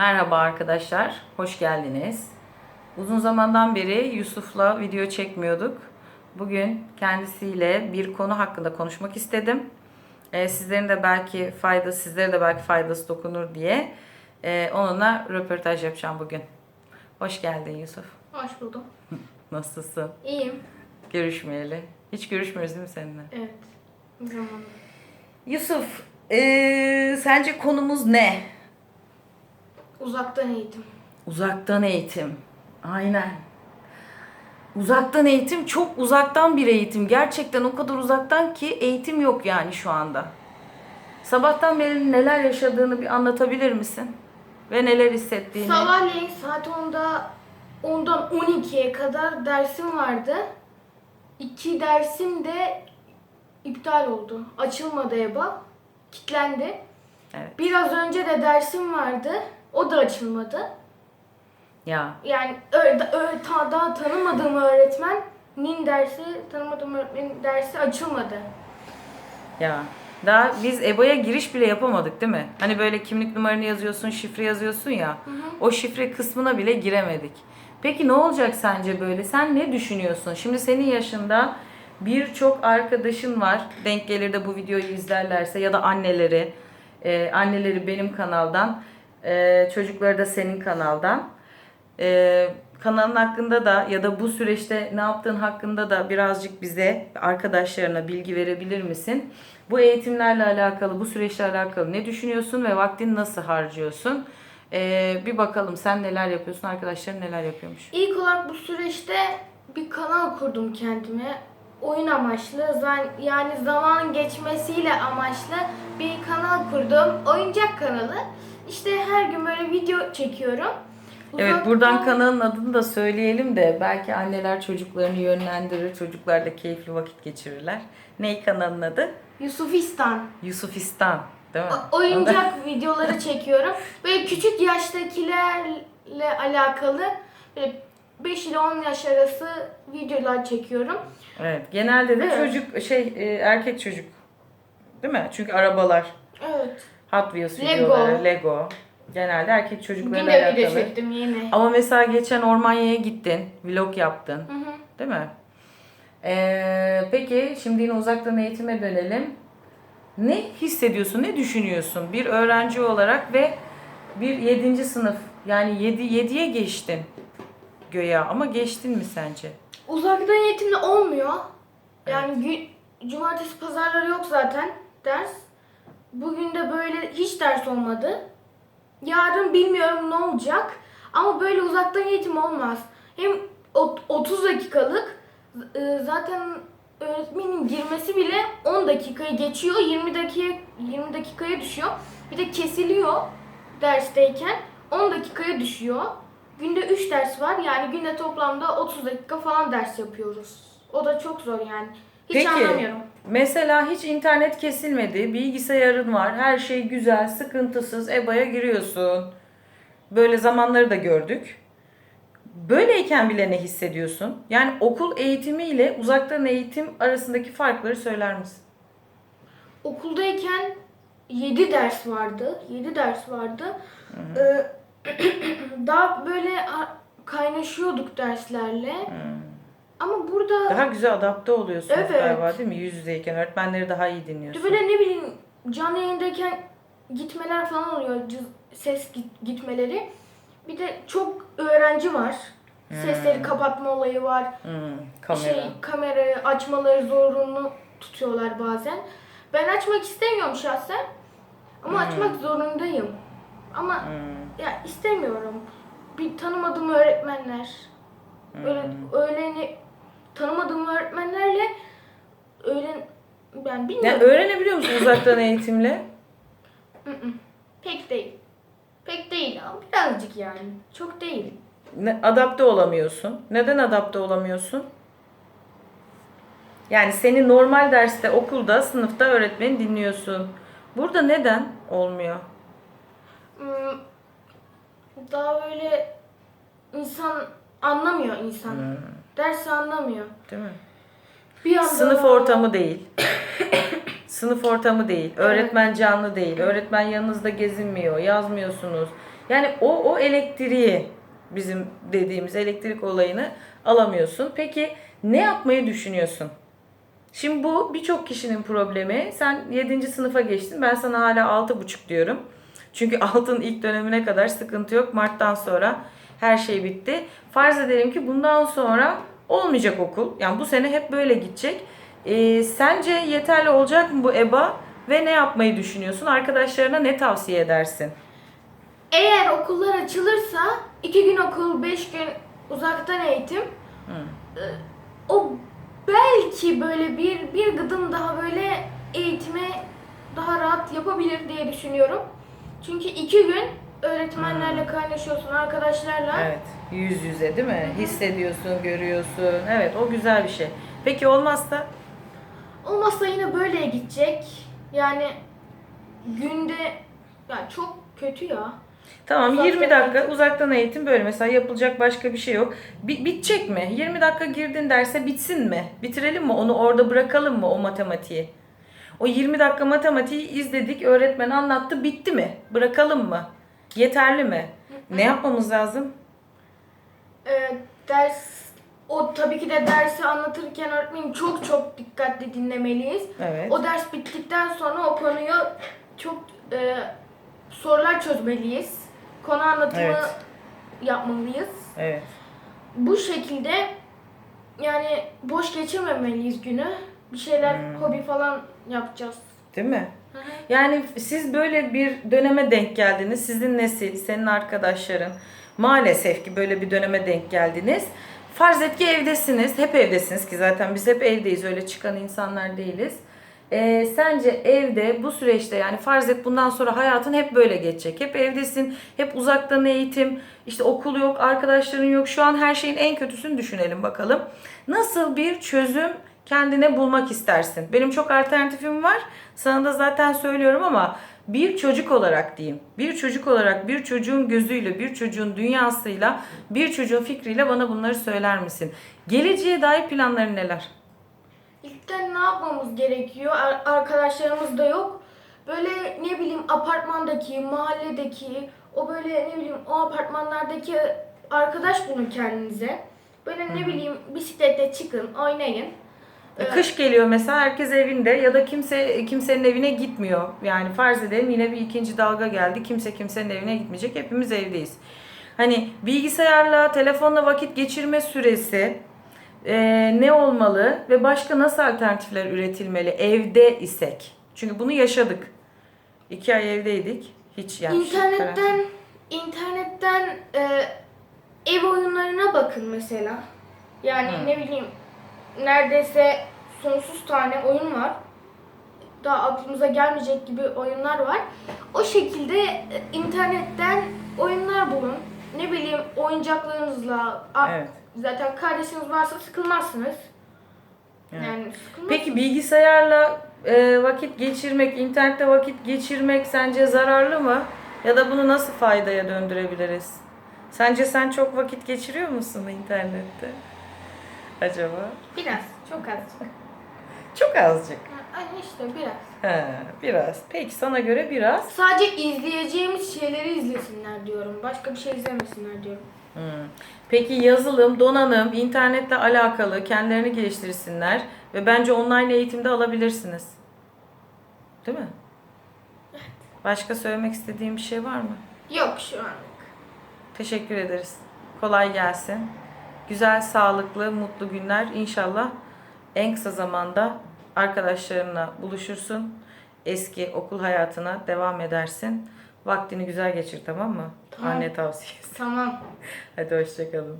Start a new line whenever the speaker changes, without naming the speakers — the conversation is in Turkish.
Merhaba arkadaşlar, hoş geldiniz. Uzun zamandan beri Yusuf'la video çekmiyorduk. Bugün kendisiyle bir konu hakkında konuşmak istedim. Ee, sizlerin de belki fayda, sizlere de belki faydası dokunur diye e, onunla röportaj yapacağım bugün. Hoş geldin Yusuf.
Hoş buldum.
Nasılsın?
İyiyim.
Görüşmeyeli. Hiç görüşmüyoruz değil mi seninle?
Evet. Bir zaman.
Yusuf, ee, sence konumuz ne?
Uzaktan eğitim.
Uzaktan eğitim. Aynen. Uzaktan eğitim çok uzaktan bir eğitim. Gerçekten o kadar uzaktan ki eğitim yok yani şu anda. Sabahtan beri neler yaşadığını bir anlatabilir misin? Ve neler hissettiğini.
Sabahleyin saat 10'da 10'dan 12'ye kadar dersim vardı. İki dersim de iptal oldu. Açılmadı EBA. Kitlendi.
Evet.
Biraz önce de dersim vardı. O da açılmadı.
Ya
Yani öyle, öyle ta, daha tanımadığım öğretmenin dersi, tanımadığım öğretmenin dersi açılmadı.
ya. Daha biz EBA'ya giriş bile yapamadık değil mi? Hani böyle kimlik numaranı yazıyorsun, şifre yazıyorsun ya. O şifre kısmına bile giremedik. Peki ne olacak sence böyle? Sen ne düşünüyorsun? Şimdi senin yaşında birçok arkadaşın var. Denk gelir de bu videoyu izlerlerse ya da anneleri. Ee, anneleri benim kanaldan, ee, çocukları da senin kanaldan. Ee, kanalın hakkında da ya da bu süreçte ne yaptığın hakkında da birazcık bize, arkadaşlarına bilgi verebilir misin? Bu eğitimlerle alakalı, bu süreçle alakalı ne düşünüyorsun ve vaktini nasıl harcıyorsun? Ee, bir bakalım sen neler yapıyorsun, arkadaşların neler yapıyormuş.
İlk olarak bu süreçte bir kanal kurdum kendime. Oyun amaçlı, yani zaman geçmesiyle amaçlı bir kanal kurdum. Oyuncak kanalı. İşte her gün böyle video çekiyorum.
Evet
Uzaktan-
buradan kanalın adını da söyleyelim de belki anneler çocuklarını yönlendirir, çocuklar da keyifli vakit geçirirler. Ney kanalın adı?
Yusufistan.
Yusufistan değil mi?
O- oyuncak videoları çekiyorum. Böyle küçük yaştakilerle alakalı böyle 5 ile 10 yaş arası videolar çekiyorum.
Evet. Genelde de
Evet.
çocuk şey e, erkek çocuk. Değil mi? Çünkü arabalar,
Evet.
Hot Wheels
Lego.
videoları, Lego. Genelde erkek
Bugün de video
alakalı.
çektim yeni.
Ama mesela geçen Ormanya'ya gittin, vlog yaptın. Değil mi? Ee, peki şimdi yine uzaktan eğitime dönelim. Ne hissediyorsun, ne düşünüyorsun bir öğrenci olarak ve bir 7. sınıf yani 7 7'ye geçtin göya ama geçtin mi sence?
Uzaktan eğitimde olmuyor. Yani gün, cumartesi pazarları yok zaten ders. Bugün de böyle hiç ders olmadı. Yarın bilmiyorum ne olacak. Ama böyle uzaktan eğitim olmaz. Hem ot- 30 dakikalık e, zaten öğretmenin girmesi bile 10 dakikayı geçiyor. 20 dakika 20 dakikaya düşüyor. Bir de kesiliyor dersteyken 10 dakikaya düşüyor. Günde 3 ders var. Yani günde toplamda 30 dakika falan ders yapıyoruz. O da çok zor yani. Hiç
Peki.
anlamıyorum.
Mesela hiç internet kesilmedi, bilgisayarın var, her şey güzel, sıkıntısız, EBA'ya giriyorsun. Böyle zamanları da gördük. Böyleyken bile ne hissediyorsun? Yani okul eğitimi ile uzaktan eğitim arasındaki farkları söyler misin?
Okuldayken 7 ders vardı. 7 ders vardı. Ee, daha böyle kaynaşıyorduk derslerle. Ama burada
Daha güzel adapte oluyorsunuz
Evet.
galiba değil mi? Yüz yüzeyken öğretmenleri daha iyi dinliyorsun.
böyle ne bileyim canlı yayındayken gitmeler falan oluyor. cız- Ses git- gitmeleri. Bir de çok öğrenci var. Sesleri kapatma olayı var.
Hmm, kamera.
Şey, kamerayı açmaları zorunlu tutuyorlar bazen. Ben açmak istemiyorum şahsen. Ama açmak zorundayım. Ama
Hmm,
ya istemiyorum. Bir tanımadığım öğretmenler. Öyle öğleni tanımadığım öğretmenlerle öğlen ben bilmiyorum.
öğrenebiliyor musun uzaktan eğitimle?
Pek değil. Pek değil ama birazcık yani. Çok değil.
Ne, adapte olamıyorsun. Neden adapte olamıyorsun? Yani seni normal derste, okulda, sınıfta öğretmeni dinliyorsun. Burada neden olmuyor?
Hmm, Daha böyle insan anlamıyor insan. Dersi anlamıyor.
Değil mi?
Bir anda
Sınıf ortamı değil. Sınıf ortamı değil. Öğretmen canlı değil. Öğretmen yanınızda gezinmiyor. Yazmıyorsunuz. Yani o o elektriği bizim dediğimiz elektrik olayını alamıyorsun. Peki ne yapmayı düşünüyorsun? Şimdi bu birçok kişinin problemi. Sen 7. sınıfa geçtin. Ben sana hala 6,5 diyorum. Çünkü altın ilk dönemine kadar sıkıntı yok. Mart'tan sonra her şey bitti. Farz edelim ki bundan sonra olmayacak okul. Yani bu sene hep böyle gidecek. Ee, sence yeterli olacak mı bu EBA? Ve ne yapmayı düşünüyorsun? Arkadaşlarına ne tavsiye edersin?
Eğer okullar açılırsa iki gün okul, beş gün uzaktan eğitim. e, O belki böyle bir bir gıdım daha böyle eğitime daha rahat yapabilir diye düşünüyorum. Çünkü iki gün öğretmenlerle kaynaşıyorsun, arkadaşlarla.
Evet. Yüz yüze değil mi? Hissediyorsun, görüyorsun. Evet o güzel bir şey. Peki olmazsa?
Olmazsa yine böyle gidecek. Yani günde ya çok kötü ya.
Tamam
Uzaktan
20 dakika uzaktan eğitim böyle mesela yapılacak başka bir şey yok. Bi- bitecek mi? 20 dakika girdin derse bitsin mi? Bitirelim mi? Onu orada bırakalım mı o matematiği? O 20 dakika matematiği izledik, öğretmen anlattı, bitti mi? Bırakalım mı? Yeterli mi? Ne yapmamız lazım?
Ee, ders o tabii ki de dersi anlatırken öğretmenin çok çok dikkatli dinlemeliyiz.
Evet.
O ders bittikten sonra o konuyu çok e, sorular çözmeliyiz. Konu anlatımı
Evet.
yapmalıyız.
Evet.
Bu şekilde yani boş geçirmemeliyiz günü. Bir şeyler
Hmm.
hobi falan yapacağız.
Değil mi? Yani siz böyle bir döneme denk geldiniz. Sizin nesil, senin arkadaşların maalesef ki böyle bir döneme denk geldiniz. Farz et ki evdesiniz. Hep evdesiniz ki zaten biz hep evdeyiz. Öyle çıkan insanlar değiliz. Ee, sence evde bu süreçte yani farz et bundan sonra hayatın hep böyle geçecek. Hep evdesin, hep uzaktan eğitim, işte okul yok, arkadaşların yok. Şu an her şeyin en kötüsünü düşünelim bakalım. Nasıl bir çözüm kendine bulmak istersin? Benim çok alternatifim var. Sana da zaten söylüyorum ama bir çocuk olarak diyeyim. Bir çocuk olarak bir çocuğun gözüyle, bir çocuğun dünyasıyla, bir çocuğun fikriyle bana bunları söyler misin? Geleceğe dair planların neler?
İlkten ne yapmamız gerekiyor? Ar- Arkadaşlarımız da yok. Böyle ne bileyim apartmandaki, mahalledeki, o böyle ne bileyim o apartmanlardaki arkadaş bulun kendinize. Böyle ne bileyim bisikletle çıkın, oynayın. Ee,
Kış geliyor mesela herkes evinde ya da kimse kimsenin evine gitmiyor. Yani farz edelim yine bir ikinci dalga geldi. Kimse kimsenin evine gitmeyecek. Hepimiz evdeyiz. Hani bilgisayarla, telefonla vakit geçirme süresi e, ne olmalı ve başka nasıl alternatifler üretilmeli evde isek? Çünkü bunu yaşadık. İki ay evdeydik. Hiç yani.
İnternetten internetten e, ev oyunlarına bakın mesela. Yani
Hı.
ne bileyim neredeyse sonsuz tane oyun var. Daha aklımıza gelmeyecek gibi oyunlar var. O şekilde e, internetten oyunlar bulun. Ne bileyim oyuncaklarınızla
Evet.
zaten kardeşiniz varsa sıkılmazsınız.
Evet.
Yani sıkılmazsınız.
Peki bilgisayarla e, vakit geçirmek, internette vakit geçirmek sence zararlı mı? Ya da bunu nasıl faydaya döndürebiliriz? Sence sen çok vakit geçiriyor musun internette? Acaba?
biraz, çok az.
Çok azıcık.
Yani işte biraz.
He, biraz. Peki sana göre biraz.
Sadece izleyeceğimiz şeyleri izlesinler diyorum. Başka bir şey izlemesinler diyorum.
Hmm. Peki yazılım, donanım, internetle alakalı kendilerini geliştirsinler ve bence online eğitimde alabilirsiniz. Değil mi? Başka söylemek istediğin bir şey var mı?
Yok şu anlık.
Teşekkür ederiz. Kolay gelsin. Güzel, sağlıklı, mutlu günler. İnşallah en kısa zamanda arkadaşlarınla buluşursun. Eski okul hayatına devam edersin. Vaktini güzel geçir tamam mı?
Tamam.
Anne tavsiyesi.
Tamam.
Hadi hoşçakalın.